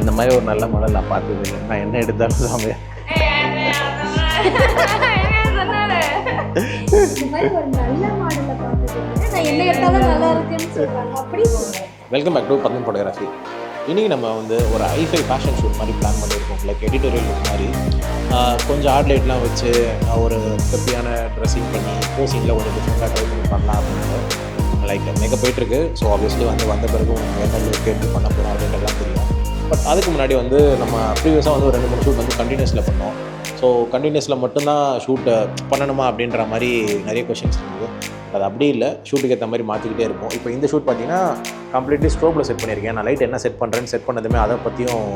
இந்த மாதிரி ஒரு நல்ல மாடல் நான் பார்த்தது இல்லை. நான் என்ன எடுத்தாலும் சாமி welcome back to Padman photography இன்றைக்கி நம்ம வந்து ஒரு ஐஃபை ஃபேஷன் ஷூட் மாதிரி பிளான் பண்ணியிருக்கோம் லைக் எடிட்டோரியல் லுக் மாதிரி. கொஞ்சம் ஆட் லைட்லாம் வச்சு ஒரு கப்பியான ட்ரெஸ்ஸிங் பண்ணி போசிங்கில் ஒரு டிஃப்ரெண்ட்டாக ட்ரை பண்ணி பண்ணலாம் அப்படின்னு. லைக் மேக்கப் போயிட்டுருக்கு ஸோ ஆப்வியஸ்லி வந்து வந்த பிறகு உங்கள் என்ன லுக் எப்படி பண்ண போகிறோம் அப்படின்றலாம் தெரியும். பட் அதுக்கு முன்னாடி வந்து நம்ம ப்ரீவியஸாக வந்து ஒரு ரெண்டு மூணு ஷூட் வந்து கண்டினியூஸில் பண்ணோம். ஸோ கண்டினியூஸில் மட்டும்தான் ஷூட்டை பண்ணணுமா அப்படின்ற மாதிரி நிறைய கொஷின்ஸ் இருந்தது. அது அப்படி இல்லை. ஷூட்டுக்கு ஏற்ற மாதிரி மாற்றிக்கிட்டே இருப்போம். இப்போ இந்த ஷூட் பார்த்தீங்கன்னா கம்ப்ளீட்லி ஸ்ட்ரோப்பில் செட் பண்ணியிருக்கேன். நான் லைட் என்ன செட் பண்ணுறேன்னு செட் பண்ணதுமே அதை பற்றியும்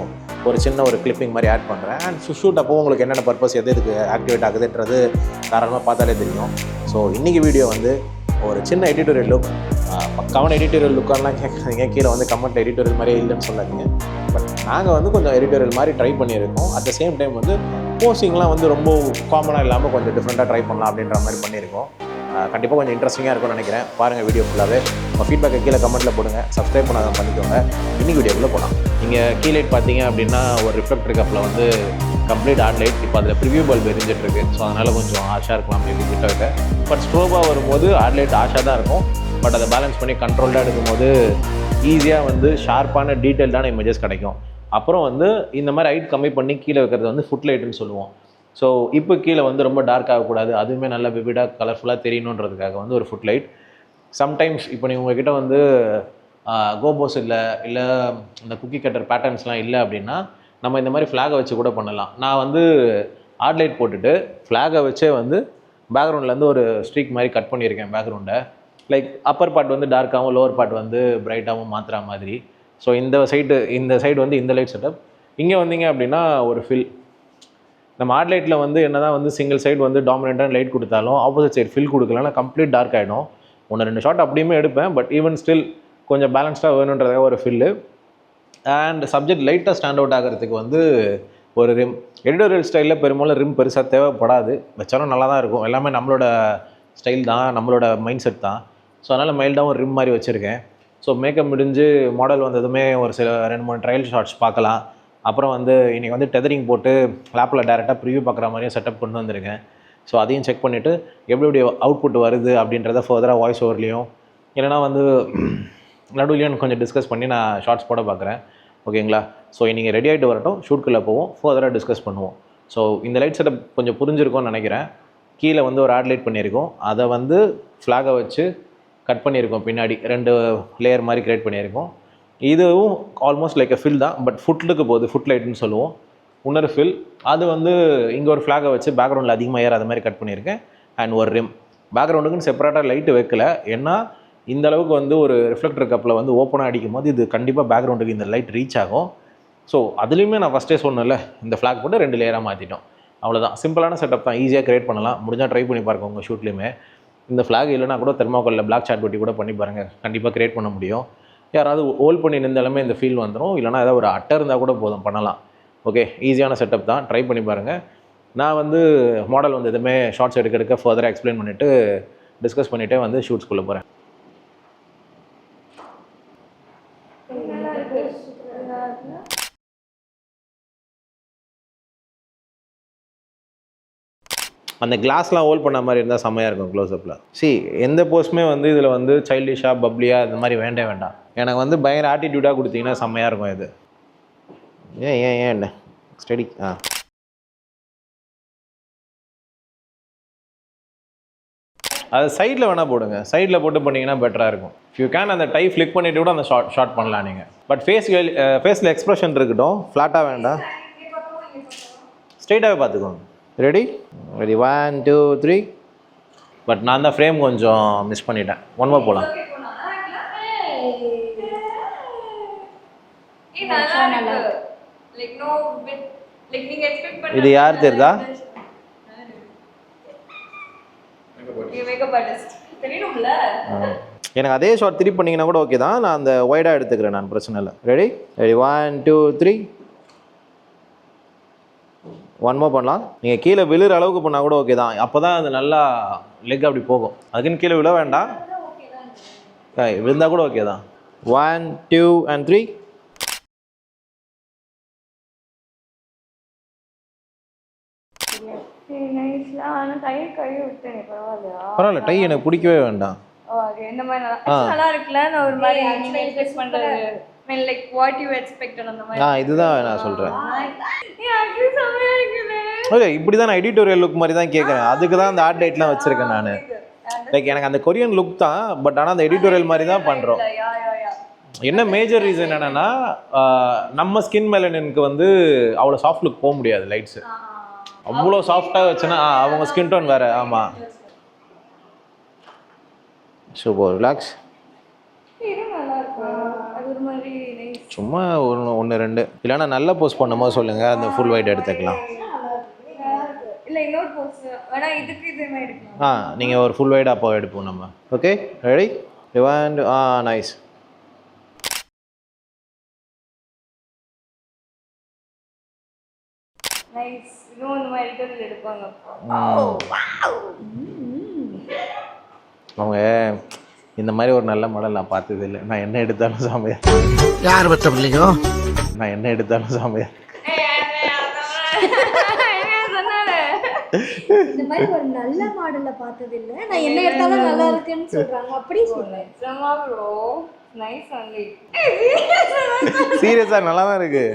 ஒரு சின்ன ஒரு கிளிப்பிங் மாதிரி ஆட் பண்ணுறேன் அண்ட் ஷூட் அப்போ உங்களுக்கு என்னென்ன பர்பஸ் எது எதுக்கு ஆக்டிவேட் ஆகுதுன்றது தாராளமாக பார்த்தாலே தெரியும். ஸோ இன்றைக்கி வீடியோ வந்து ஒரு சின்ன எடிட்டோரியல் லுக் பக்காவான எடிட்டோரியல் லுக்கெல்லாம் கேட்காதீங்க கீழே வந்து கமெண்ட் எடிட்டோரியல் மாதிரியே இல்லைன்னு சொல்லாதீங்க. பட் நாங்கள் வந்து கொஞ்சம் எடிட்டோரியல் மாதிரி ட்ரை பண்ணியிருக்கோம். அட் த சேம் டைம் வந்து போஸ்டிங்லாம் வந்து ரொம்ப காமனாக இல்லாமல் கொஞ்சம் டிஃப்ரெண்ட்டாக ட்ரை பண்ணலாம் அப்படின்ற மாதிரி பண்ணியிருக்கோம். கண்டிப்பாக கொஞ்சம் இன்ட்ரெஸ்டிங்காக இருக்கும்னு நினைக்கிறேன். பாருங்கள் வீடியோ ஃபுல்லாகவே உங்கள் ஃபீட்பேக்கை கீழே கமெண்ட்டில் போடுங்க. சப்ஸ்கிரைப் பண்ணாத பண்ணிக்கோங்க. இன்னைக்கு வீடியோக்குள்ளே போகலாம் நீங்கள் கீழே பார்த்தீங்க அப்படின்னா ஒரு ரிஃப்ளெக்டர் கப்பில் வந்து கம்ப்ளீட் ஆட் லைட் இப்போ அதில் ப்ரிவியூ பல்ப் எரிஞ்சிட்ருக்கு ஸோ அதனால் கொஞ்சம் ஆஷாக இருக்கலாம். மேபி கிட்ட பட் ஸ்ட்ரோபாக வரும்போது ஆட் லைட் ஆஷாக தான் இருக்கும். பட் அதை பேலன்ஸ் பண்ணி கண்ட்ரோல்டாக எடுக்கும்போது ஈஸியாக வந்து ஷார்ப்பான டீட்டெயில்டான இமேஜஸ் கிடைக்கும். அப்புறம் வந்து இந்த மாதிரி ஹைட் கம்மி பண்ணி கீழே வைக்கிறது வந்து ஃபுட் லைட்டுன்னு சொல்லுவோம். ஸோ இப்போ கீழே வந்து ரொம்ப டார்க் ஆகக்கூடாது. அதுவுமே நல்லா விவிடாக கலர்ஃபுல்லாக தெரியணுன்றதுக்காக வந்து ஒரு ஃபுட் லைட் சம்டைம்ஸ் இப்போ நீங்கள் உங்ககிட்ட வந்து கோபோஸ் இல்லை இல்லை இந்த குக்கி கட்டர் பேட்டர்ன்ஸ்லாம் இல்லை அப்படின்னா நம்ம இந்த மாதிரி ஃப்ளாகை வச்சு கூட பண்ணலாம். நான் வந்து ஆட் லைட் போட்டுட்டு ஃப்ளாகை வச்சே வந்து பேக்ரவுண்ட்லேருந்து ஒரு ஸ்ட்ரீக் மாதிரி கட் பண்ணியிருக்கேன் பேக்ரவுண்டை லைக் அப்பர் பார்ட் வந்து டார்க்காகவும் லோவர் பார்ட் வந்து பிரைட்டாகவும் மாற்றுற மாதிரி. ஸோ இந்த சைடு இந்த சைடு வந்து இந்த லைட் செட்டப் இங்கே வந்தீங்க அப்படின்னா ஒரு ஃபில் நம்ம ஆட் லைட்டில் வந்து என்னதான் வந்து சிங்கிள் சைடு வந்து டாமினண்ட்டான லைட் கொடுத்தாலும் ஆப்போசிட் சைடு ஃபில் கொடுக்கலன்னா கம்ப்ளீட் டார்க் ஆகிடும் ஒன்று ரெண்டு ஷாட் அப்படியுமே எடுப்பேன் பட் ஈவன் ஸ்டில் கொஞ்சம் பேலன்ஸ்டாக வேணுன்றதாக ஒரு ஃபில்லு அண்ட் சப்ஜெக்ட் லைட்டாக ஸ்டாண்ட் அவுட் ஆகிறதுக்கு வந்து ஒரு ரிம் எடிட்டோரியல் ஸ்டைலில் பெரும்பாலும் ரிம் பெருசாக தேவைப்படாது. வச்சாலும் நல்லா தான் இருக்கும். எல்லாமே நம்மளோட ஸ்டைல் தான் நம்மளோட மைண்ட் செட் தான். ஸோ அதனால் மைல்டாக ஒரு ரிம் மாதிரி வச்சுருக்கேன். ஸோ மேக்கப் முடிஞ்சு மாடல் வந்ததுமே ஒரு சில ரெண்டு மூணு ட்ரையல் ஷார்ட்ஸ் பார்க்கலாம். அப்புறம் வந்து இன்றைக்கி வந்து டெதரிங் போட்டு லேப்பில் டேரெக்டாக ப்ரிவியூ பார்க்குற மாதிரியும் செட்டப் கொண்டு வந்திருக்கேன். ஸோ அதையும் செக் பண்ணிவிட்டு எப்படி எப்படி அவுட்புட் வருது அப்படின்றத ஃபர்தராக வாய்ஸ் ஓவர்லேயும் இல்லைனா வந்து நடுவுலையும் கொஞ்சம் டிஸ்கஸ் பண்ணி நான் ஷார்ட்ஸ் போட பார்க்குறேன். ஓகேங்களா ஸோ நீங்கள் ரெடி ஆகிட்டு வரட்டும். ஷூட்குள்ளே போவோம். ஃபர்தராக டிஸ்கஸ் பண்ணுவோம். ஸோ இந்த லைட் செட்டப் கொஞ்சம் புரிஞ்சிருக்கும்னு நினைக்கிறேன். கீழே வந்து ஒரு ஆட் லைட் பண்ணியிருக்கோம். அதை வந்து ஃப்ளாகை வச்சு கட் பண்ணியிருக்கோம் பின்னாடி ரெண்டு லேயர் மாதிரி க்ரியேட் பண்ணியிருக்கோம். இதுவும் ஆல்மோஸ்ட் லைக் அ ஃபில் தான் பட் ஃபுட்லுக்கு போகுது ஃபுட் லைட்னு சொல்லுவோம். இன்னொரு ஃபில் அது வந்து இங்கே ஒரு ஃப்ளாகை வச்சு பேக்ரவுண்டில் அதிகமாக ஏறாத மாதிரி கட் பண்ணியிருக்கேன் அண்ட் ஒரு ரிம் பேக்ரவுண்டுக்குன்னு செப்பரேட்டாக லைட்டு வைக்கல ஏன்னா இந்த அளவுக்கு வந்து ஒரு ரிஃப்ளெக்டர் கப்பில் வந்து ஓப்பனாக அடிக்கும் போது இது கண்டிப்பாக பேக்ரவுண்டுக்கு இந்த லைட் ரீச் ஆகும். ஸோ அதுலேயுமே நான் ஃபஸ்ட்டே சொன்னேன்ல இந்த ஃப்ளாக் போட்டு ரெண்டு லேயராக மாற்றிட்டோம் அவ்வளோதான் சிம்பிளான செட்டப் தான் ஈஸியாக கிரியேட் பண்ணலாம். முடிஞ்சால் ட்ரை பண்ணி பாருங்க உங்கள் ஷூட்லேயுமே இந்த ஃப்ளாக் இல்லைனா கூட தெர்மாக்கோலில் பிளாக் சாட் ஒட்டி கூட பண்ணி பாருங்கள் கண்டிப்பாக கிரியேட் பண்ண முடியும். யாராவது ஹோல்ட் பண்ணி நின்றாலுமே இந்த ஃபீல் வந்துடும் இல்லைனா ஏதாவது ஒரு அட்டை இருந்தால் கூட போதும் பண்ணலாம். ஓகே ஈஸியான செட்டப் தான். ட்ரை பண்ணி பாருங்கள் நான் வந்து மாடல் வந்து எதுவுமே ஷார்ட்ஸ் எடுக்க எடுக்க ஃபர்தராக எக்ஸ்பிளைன் பண்ணிவிட்டு டிஸ்கஸ் பண்ணிவிட்டே வந்து ஷூட்ஸ்குள்ளே போகிறேன் அந்த கிளாஸ்லாம் ஹோல்ட் பண்ண மாதிரி இருந்தால் செம்மையாக இருக்கும் க்ளோஸ்அப்பில் சி எந்த போஸ்ட்டுமே வந்து இதில் வந்து சைல்டிஷாக பப்ளியாக இந்த மாதிரி வேண்டே வேண்டாம். எனக்கு வந்து பயங்கர ஆட்டிடியூடாக கொடுத்தீங்கன்னா செம்மையாக இருக்கும் இது. ஏன் ஏன் ஏன் என்ன? ஸ்டடி ஆ. அது சைடில் வேணால் போடுங்க. சைடில் போட்டு பண்ணிங்கன்னா பெட்டராக இருக்கும். யூ கேன் அந்த டை ஃப்ளிக் பண்ணிவிட்டு கூட அந்த ஷார்ட் ஷார்ட் பண்ணலாம் நீங்கள் பட் ஃபேஸ் ஃபேஸில் எக்ஸ்ப்ரெஷன் இருக்கட்டும் ஃப்ளாட்டாக வேண்டாம். ஸ்ட்ரெயிட்டாகவே பார்த்துக்கோங்க. Ready ready one two three but நான் தான் ஃப்ரேம் கொஞ்சம் மிஸ் பண்ணிட்டேன். ஒன் மோர் போகலாம் இது யார் தெரியுதா? எனக்கு அதே ஷார்ட் திருப்பி பண்ணிங்கன்னா கூட ஓகே தான். நான் அந்த ஒய்டாக எடுத்துக்கிறேன் நான் பிரச்சனை இல்லை. Ready ready one two three one more பண்ணலாம். நீங்கள் கீழே விழுற அளவுக்கு பண்ணால் கூட ஓகே தான். அப்போ தான் அது நல்லா லெக் அப்படி போகும். அதுக்குன்னு கீழே விழ வேண்டாம். விழுந்தால் கூட ஓகே தான். ஒன் டூ அண்ட் த்ரீ பரவாயில்ல டை எனக்கு பிடிக்கவே வேண்டாம். இந்த நல்லா இருக்குல்ல ஒரு மாதிரி mean like what you expected அந்த மாதிரி நான் இதுதான் நான் செம்மையா இருக்குது ஓகே இப்படி தான் எடிட்டோரியல் லுக் மாதிரி தான் கேட்குறேன் அதுக்கு தான் அந்த ஆர்ட் லைட்லாம் வச்சுருக்கேன் நான். லைக் எனக்கு அந்த கொரியன் லுக் தான் பட் ஆனால் அந்த எடிட்டோரியல் மாதிரி தான் பண்ணுறோம் என்ன மேஜர் ரீசன் என்னன்னா ஆஹ், நம்ம ஸ்கின் மெலனினுக்கு வந்து அவ்வளோ சாஃப்ட் லுக் போக முடியாது லைட்ஸு அவ்வளோ சாஃப்டாக வச்சுன்னா அவங்க ஸ்கின் டோன் வேறு ஆமாம் சூப்பர் ரிலாக்ஸ் இது நல்லா இருக்கு அது ஒரு மாதிரி சும்மா ஒன்று ஒன்று ரெண்டு. இல்லைன்னா நல்ல போஸ்ட் பண்ணும்போது சொல்லுங்கள் அந்த ஃபுல் ஒயிட் எடுத்துக்கலாம். இல்ல இன்னொரு இதுக்கு இதே மாதிரி எடுக்கலாம். ஆ நீங்கள் ஒரு ஃபுல் ஒயிட் அப்போ எடுப்போம் நம்ம. Okay ready and ah nice nice இதுவும் இந்த மாதிரி எடுக்கிறது எடுப்பாங்க. அவங்க இந்த மாதிரி ஒரு நல்ல மாடல் நான் பார்த்தது இல்லை நான் என்ன எடுத்தாலும் சாமியா யார் பத்த பிள்ளைங்க நான் என்ன எடுத்தாலும் சாமியா சொன்னாரு. இந்த மாதிரி ஒரு நல்ல மாடலை பார்த்தது இல்ல நான் என்ன எடுத்தாலும் நல்லா இருக்குன்னு சொல்றாங்க. அப்படி சொல்றேன் நிஜமா ப்ரோ நைஸ் ஒன்லி சீரியஸாக நல்லா தான் இருக்கு.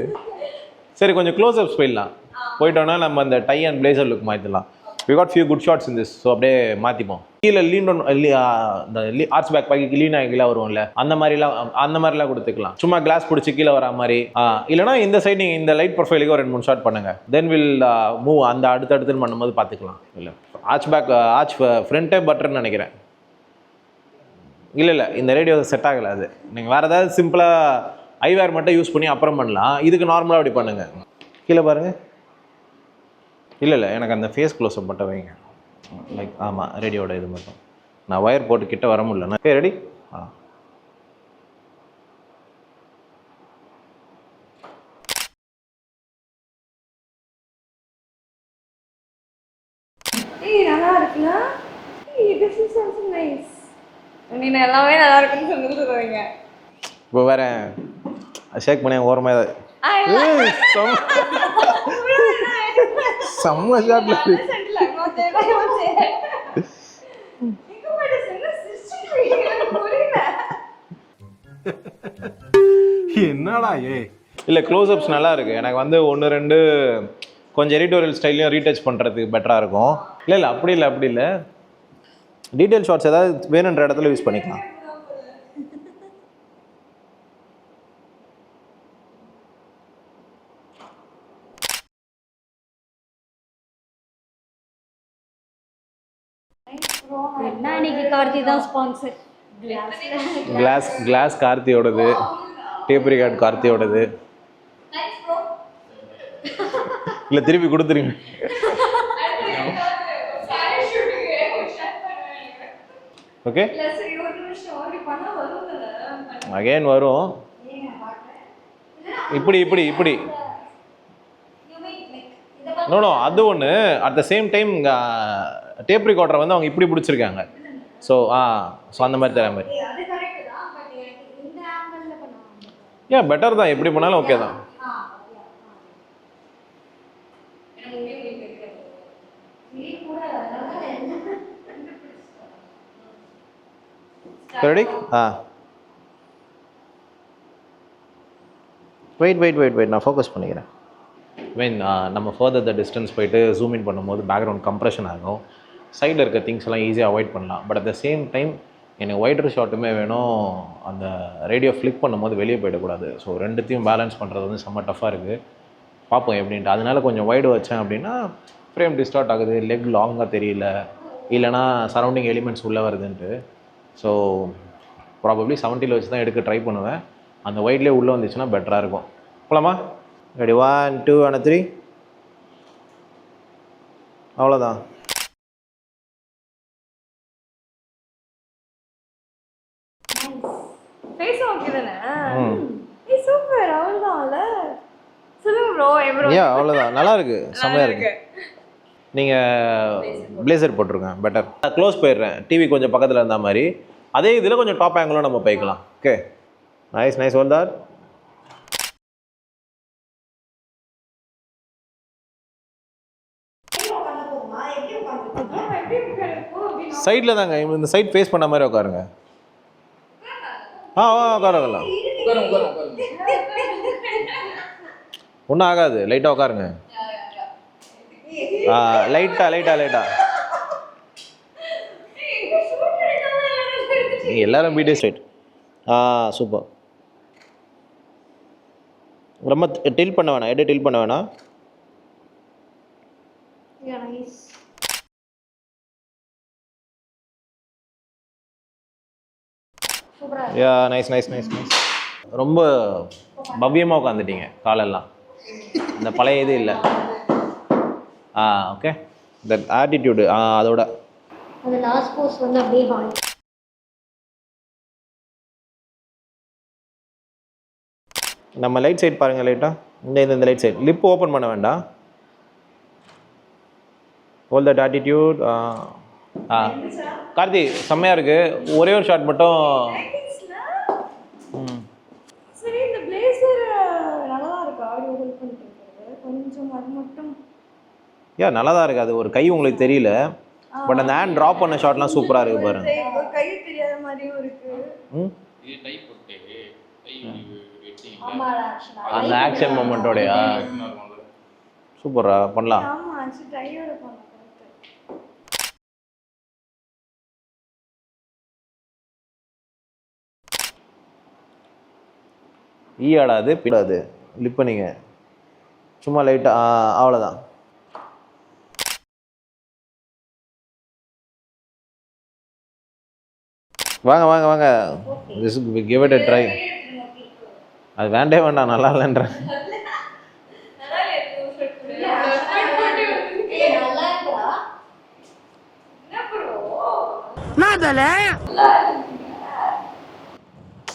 சரி கொஞ்சம் க்ளோஸ் அப்ஸ் போயிடலாம் போயிட்டோம்னா நம்ம அந்த டை அண்ட் பிளேசர் லுக் மாற்றிடலாம் we got few good shots in this so அப்படியே மாற்றிப்போம் கீழே லீன் uh, uh, இந்த ஆர்ட்ஸ் பேக் பாக்கி லீன் ஆகி கீழே வருவோம்ல அந்த மாதிரிலாம் அந்த மாதிரிலாம் கொடுத்துக்கலாம். சும்மா கிளாஸ் பிடிச்சி கீழே வரா மாதிரி. ஆ, இல்லைனா இந்த சைடு நீங்கள் இந்த லைட் ப்ரொஃபைலுக்கு ஒரு ரெண்டு மூணு ஷாட் பண்ணுங்கள் தென் வில் மூவ் அந்த அடுத்தடுத்துன்னு பண்ணும்போது பார்த்துக்கலாம். இல்லை ஆர்ச் பேக் ஆர்ச் ஃப்ரண்ட்டே பட்டர்னு நினைக்கிறேன். இல்லை இல்லை இந்த ரேடியோ செட் ஆகலை அது. நீங்கள் வேறு ஏதாவது சிம்பிளாக ஐவேர் மட்டும் யூஸ் பண்ணி அப்புறம் பண்ணலாம். இதுக்கு நார்மலாக அப்படி பண்ணுங்கள் கீழே பாருங்கள் இல்லை இல்லை. எனக்கு அந்த ஃபேஸ் க்ளோஸ்அப் மட்டும் வைங்க. லைக் ஆமாம் ரேடியோட இது மட்டும். நான் ஒயர் போட்டு கிட்ட வர முடியல. ஓகே ரெடி ஆ. நல்லா இருக்குல்ல? ஏய் திஸ் இஸ் ஆல்சோ நைஸ் நீங்க எல்லாமே நல்லா இருக்குன்னு சொல்லி சொல்லுவீங்க இப்போ வேற ஷேக் பண்ணி ஓரமாக ஏதாவது செம்ம- ஷாட்ல என்னடா ஏ இல்லை க்ளோஸ்அப்ஸ் நல்லா இருக்கு. எனக்கு வந்து ஒன்று ரெண்டு கொஞ்சம் எடிட்டோரியல் ஸ்டைல்லையும் ரீடச் பண்ணுறதுக்கு பெட்டராக இருக்கும். இல்லை இல்லை அப்படி இல்லை அப்படி இல்லை. டீட்டெயில் ஷார்ட்ஸ் ஏதாவது வேணுன்ற இடத்துல யூஸ் பண்ணிக்கலாம் என்ன இன்னைக்கு கார்த்தி தான் ஸ்பான்சர் கிளாஸ் கிளாஸ் கார்த்தியோடது. டேப் ரிகார்ட் கார்த்தியோடது. இல்லை திருப்பி கொடுத்துருங்க. ஓகே அகைன் வரும். இப்படி இப்படி இப்படி. நோ அது ஒன்று at the same time tape ரிகார்டரை வந்து அவங்க இப்படி பிடிச்சிருக்காங்க. ஸோ ஆ ஸோ அந்த மாதிரி தர மாதிரி ஏன் பெட்டர் தான் எப்படி பண்ணாலும் ஓகே தான். ரெடி ஆ வெயிட் வெயிட் வெயிட் வெயிட் நான் ஃபோக்கஸ் பண்ணிக்கிறேன். வெயின் நம்ம ஃபர்தர் த டிஸ்டன்ஸ் போயிட்டு ஜூம் இன் பண்ணும்போது பேக்ரவுண்ட் கம்ப்ரெஷன் ஆகும். சைடில் இருக்க திங்ஸ் எல்லாம் ஈஸியாக அவாய்ட் பண்ணலாம். But at the same time எனக்கு ஒயிட்டர் ஷாட்டுமே வேணும். அந்த ரேடியோ ஃப்ளிக் பண்ணும்போது வெளியே போயிடக்கூடாது. ஸோ ரெண்டுத்தையும் பேலன்ஸ் பண்ணுறது வந்து செம்ம டஃப்பாக இருக்குது பார்ப்போம் எப்படின்ட்டு. அதனால கொஞ்சம் வைடு வச்சேன் அப்படின்னா ஃப்ரேம் டிஸ்டார்ட் ஆகுது லெக் லாங்காக தெரியல. இல்லைனா சரௌண்டிங் எலிமெண்ட்ஸ் உள்ளே வருதுன்ட்டு. ஸோ ப்ராபப்ளி செவன்ட்டியில் வச்சு தான் எடுக்க ட்ரை பண்ணுவேன். அந்த ஒயிட்லேயே உள்ளே வந்துச்சுன்னா பெட்டராக இருக்கும். போலாமா? Ready one two and three அவ்வளோதான் ஃபேஸ் ஓகே தானே ம் ஏய் சூப்பர் அவ்வளவுதான்ல சொல்லுங்க ப்ரோ எவ்வளோ ஏன் அவ்வளோதான் நல்லா இருக்கு. செம்மையாக இருக்கு நீங்கள் பிளேசர் போட்டிருங்க பெட்டர் நான் க்ளோஸ் போயிடுறேன். டிவி கொஞ்சம் பக்கத்தில் இருந்த மாதிரி. அதே இதில் கொஞ்சம் டாப் ஆங்கிளும் நம்ம போய்க்கலாம். ஓகே நைஸ் நைஸ் ஓல்தார் சைடில் தாங்க இந்த சைட் ஃபேஸ் பண்ண மாதிரி உட்காருங்க. ஆ உட்காருங்க உட்காருங்க. ஒன்றும் ஆகாது. லைட்டாக உட்காருங்க. ஆ லைட்டாக லைட்டாக லைட்டாக நீங்கள் எல்லாரும் வீடியோ ஸ்ட்ரைட் ஆ சூப்பர் ரொம்ப டில் பண்ண வேணாம். எடு டில் பண்ண வேணாம். Yeah nice nice nice nice ரொம்ப பவ்யமாக உட்காந்துட்டீங்க காலெல்லாம். இந்த பழைய இது இல்லை. ஆ ஓகே இந்த ஆட்டிடியூடு ஆ அதோட. அந்த லாஸ்ட் போஸ் வந்து அப்படியே ஹாய் நம்ம லைட் சைட் பாருங்கள் லைட்டாக இந்த இந்த இந்த லைட் சைட் லிப் ஓப்பன் பண்ண வேண்டாம். ஹோல் தட் ஆட்டிடியூட் ஆ. கார்த்தி செம்மையாக இருக்குது ஒரே ஒரு ஷாட் மட்டும் ம் சரி இந்த பிளேசர் நல்லா தான் இருக்கு ஆடியோ ஹோல்ட் பண்ணிட்டு இருக்கிறது கொஞ்சம் அது மட்டும் யா நல்லா தான் இருக்குது அது ஒரு கை உங்களுக்கு தெரியல. பட் அந்த ஹேண்ட் ட்ராப் பண்ண ஷாட்லாம் சூப்பராக இருக்குது பாருங்க. ஒரு கை தெரியாத மாதிரியும் இருக்கு. ம்? அந்த ஆக்ஷன் மூமெண்ட்டோடையா சூப்பரா பண்ணலாம். ஈ ஆடாது பிடாது. லிப் பண்ணிங்க. சும்மா லைட்டாக அவ்வளோதான் வாங்க வாங்க வாங்க. This give it a try அது வேண்டே வேண்டாம் நல்லா இல்லைன்றேன்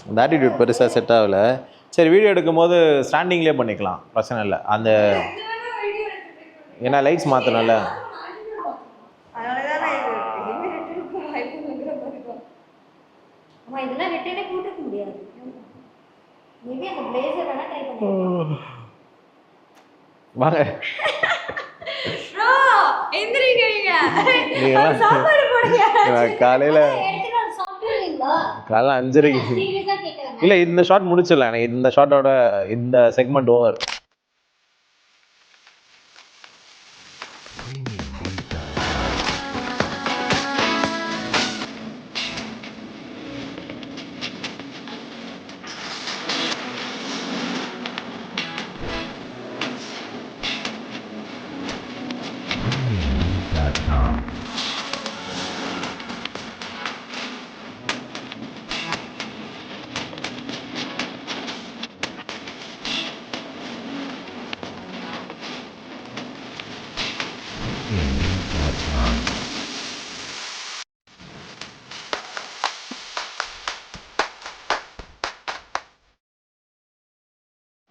அந்த ஆட்டிடியூட் பெருசாக செட் ஆகல. சரி வீடியோ எடுக்கும்போது ஸ்டாண்டிங்லேயே பண்ணிக்கலாம். பிரச்சனை இல்லை. அந்த ஏன்னா லைட்ஸ் மாற்றணும்ல அதனாலதான் நான் இது எங்க ரெட்டு வாய்ப்புங்கிற மாதிரி தான். அம்மா இதெல்லாம் ரிட்டனே போட்டுக்க முடியாது மேபி அந்த பிளேசர் வேணா ட்ரை பண்ணி வாங்க. காலையில் காலைல அஞ்சரைக்கு இல்லை இந்த ஷாட் முடிச்சிடலாம். எனக்கு இந்த ஷாட்டோட இந்த செக்மெண்ட் ஓவர்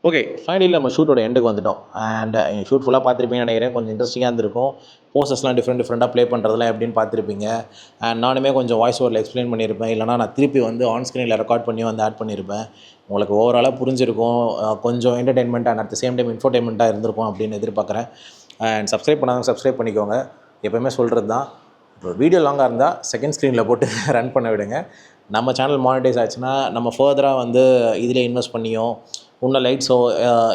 ஓகே ஃபைனலி நம்ம ஷூட்டோட எண்டுக்கு வந்துட்டோம். அண்ட் ஷூட் ஃபுல்லாக பார்த்துருப்பீங்கன்னு நினைக்கிறேன். கொஞ்சம் இன்ட்ரெஸ்டிங்காக இருந்திருக்கும். போஸ்டர்ஸ்லாம் டிஃப்ரெண்ட் டிஃப்ரெண்ட்டாக ப்ளே பண்ணுறதுலாம் எப்படின்னு பார்த்துருப்பீங்க. அண்ட் நானுமே கொஞ்சம் வாய்ஸ் ஓவரில் எக்ஸ்பிளைன் பண்ணியிருப்பேன். இல்லைனா நான் திருப்பி வந்து ஆன் ஸ்க்ரீனில் ரெக்கார்ட் பண்ணி வந்து ஆட் பண்ணியிருப்பேன். உங்களுக்கு ஓவராலாக புரிஞ்சிருக்கும். கொஞ்சம் entertainment and at same time இன்ஃபர்டைன்மெண்ட்டாக இருந்திருக்கும் அப்படின்னு எதிர்பார்க்குறேன். அண்ட் சப்ஸ்கிரைப் பண்ணாங்க சப்ஸ்கிரைப் பண்ணிக்கோங்க. எப்போயுமே சொல்கிறது தான் இப்போ வீடியோ லாங்காக இருந்தால் செகண்ட் ஸ்க்ரீனில் போட்டு ரன் பண்ண விடுங்க. நம்ம சேனல் மானிட்டைஸ் ஆச்சுன்னா நம்ம ஃபர்தராக வந்து இதில் இன்வெஸ்ட் பண்ணியும் இன்னும் லைட்ஸோ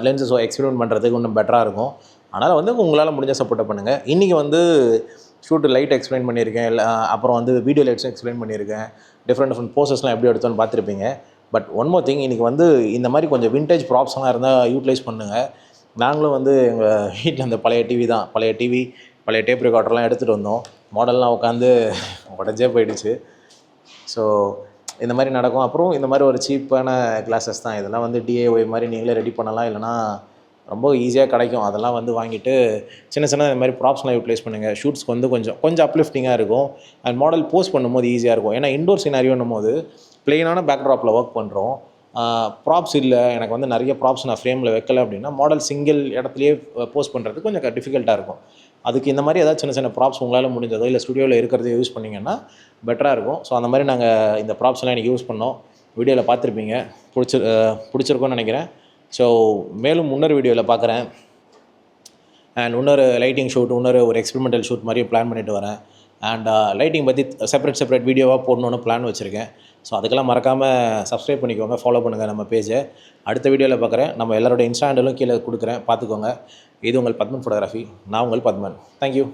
லென்சஸோ எக்ஸ்பெரிமெண்ட் பண்ணுறதுக்கு இன்னும் பெட்டராக இருக்கும். அதனால் வந்து உங்களால் முடிஞ்ச சப்போர்ட்டை பண்ணுங்கள் இன்றைக்கி வந்து ஷூட்டு லைட் எக்ஸ்பிளைன் பண்ணியிருக்கேன். இல்லை அப்புறம் வந்து வீடியோ லைட்ஸும் எக்ஸ்பிளைன் பண்ணியிருக்கேன். டிஃப்ரெண்ட் டிஃப்ரெண்ட் போஸ்டர்ஸ்லாம் எப்படி எடுத்தோன்னு பார்த்துருப்பீங்க. பட் ஒன் மோர் திங் இன்றைக்கி வந்து இந்த மாதிரி கொஞ்சம் விண்டேஜ் ப்ராப்ஸ்லாம் இருந்தால் யூட்டிலைஸ் பண்ணுங்கள் நாங்களும் வந்து எங்கள் வீட்டில் அந்த பழைய டிவி தான். பழைய டிவி பழைய டேப் ரெக்கார்டர்லாம் எடுத்துகிட்டு வந்தோம். மாடல்லாம் உட்காந்து உடஞ்சே போயிடுச்சு. ஸோ இந்த மாதிரி நடக்கும். அப்புறம் இந்த மாதிரி ஒரு சீப்பான கிளாஸஸ் தான். இதெல்லாம் வந்து டிஏஒய் மாதிரி நீங்களே ரெடி பண்ணலாம். இல்லைனா ரொம்ப ஈஸியாக கிடைக்கும். அதெல்லாம் வந்து வாங்கிட்டு சின்ன சின்ன இந்த மாதிரி ப்ராப்ஸ்லாம் யூட்டிலைஸ் பண்ணுங்கள் ஷூட்ஸ்க்கு வந்து கொஞ்சம் கொஞ்சம் அப்லிஃப்டிங்காக இருக்கும். அண்ட் மாடல் போஸ்ட் பண்ணும்போது ஈஸியாக இருக்கும். ஏன்னா இண்டோர் சினாரியோன்னும் போது பிளெயினான பேக்ட்ராப்பில் ஒர்க் பண்ணுறோம் ப்ராப்ஸ் இல்லை. எனக்கு வந்து நிறைய ப்ராப்ஸ் நான் ஃப்ரேமில் வைக்கல அப்படின்னா மாடல் சிங்கிள் இடத்துலையே போஸ்ட் பண்ணுறது கொஞ்சம் டிஃபிகல்ட்டாக இருக்கும். அதுக்கு இந்த மாதிரி ஏதாவது சின்ன சின்ன ப்ராப்ஸ் உங்களால் முடிஞ்சதோ இல்லை ஸ்டுடியோவில் இருக்கிறத யூஸ் பண்ணிங்கன்னா பெட்டராக இருக்கும். ஸோ அந்த மாதிரி நாங்கள் இந்த ப்ராப்ஸ்லாம் எனக்கு யூஸ் பண்ணோம். வீடியோவில் பார்த்துருப்பீங்க. பிடிச்சி அஹ் நினைக்கிறேன். ஸோ மேலும் இன்னொரு வீடியோவில் பார்க்குறேன். அண்ட் இன்னொரு லைட்டிங் ஷூட் இன்னொரு ஒரு எக்ஸ்பெரிமெண்டல் ஷூட் மாதிரி பிளான் பண்ணிட்டு வரேன். அண்ட் லைட்டிங் பற்றி செப்பரேட் செப்பரேட் வீடியோவாக போடணுன்னு பிளான் வச்சுருக்கேன். ஸோ அதுக்கெல்லாம் மறக்காமல் சப்ஸ்கிரைப் பண்ணிக்கோங்க ஃபாலோ பண்ணுங்கள் நம்ம பேஜை அடுத்த வீடியோவில் பார்க்குறேன் நம்ம எல்லாரோட இன்ஸ்டா ஹேண்டலும் கீழே கொடுக்குறேன். பார்த்துக்கோங்க இது உங்கள் பத்மன் ஃபோட்டோகிராஃபி நான் உங்கள் பத்மன். தேங்க்யூ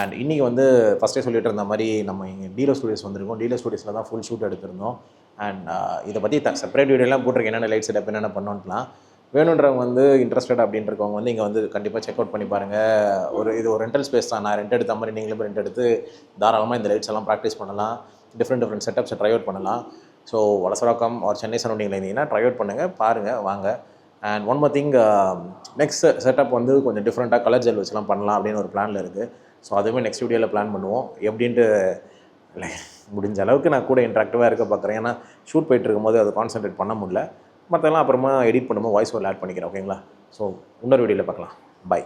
அண்ட் இன்றைக்கி வந்து ஃபஸ்ட்டே சொல்லிட்டு இருந்த மாதிரி நம்ம இங்கே டீலர் ஸ்டுடியோஸ் வந்திருக்கோம். டீலர் ஸ்டுடியோஸில் தான் ஃபுல் ஷூட் எடுத்திருந்தோம். அண்ட் இதை பற்றி த செப்பரேட் வீடியோலாம் போட்டிருக்கேன். என்னென்ன லைட் செட்டப் என்னென்ன பண்ணோன்ட்டுலாம் வேணுன்றவங்க வந்து இன்ட்ரெஸ்டட் அப்படின்றவங்க வந்து இங்கே வந்து கண்டிப்பாக செக் அவுட் பண்ணி பாருங்கள் ஒரு இது ஒரு ரெண்டல் ஸ்பேஸ் தான். நான் ரெண்ட் எடுத்த மாதிரி நீங்களும் ரெண்ட் எடுத்து தாராளமாக இந்த லைட்ஸ் எல்லாம் ப்ராக்டிஸ் பண்ணலாம். டிஃப்ரெண்ட் டிஃப்ரெண்ட் செட்டப்ஸை ட்ரை அவுட் பண்ணலாம். ஸோ வலசரக்கம் ஒரு சென்னை சரௌண்டிங்கில் இருந்தீங்கன்னா ட்ரை அவுட் பண்ணுங்கள் பாருங்கள் வாங்க. And one more thing next setup வந்து கொஞ்சம் டிஃப்ரெண்ட்டாக கலர் ஜெல் வச்சுலாம் பண்ணலாம் அப்படின்னு ஒரு பிளானில் இருக்குது ஸோ அதுவுமே நெக்ஸ்ட் வீடியோவில் பிளான் பண்ணுவோம். எப்படின்ட்டு முடிஞ்ச அளவுக்கு நான் கூட இன்ட்ராக்டிவாக இருக்க பார்க்குறேன் ஏன்னா ஷூட் போயிட்டு இருக்கும்போது அதை கான்சென்ட்ரேட் பண்ண முடியல. மற்றெல்லாம் அப்புறமா எடிட் பண்ணும்போது வாய்ஸ் ஓவர் ஆட் பண்ணிக்கிறேன் ஓகேங்களா ஸோ இன்னொரு வீடியோவில் பார்க்கலாம். பை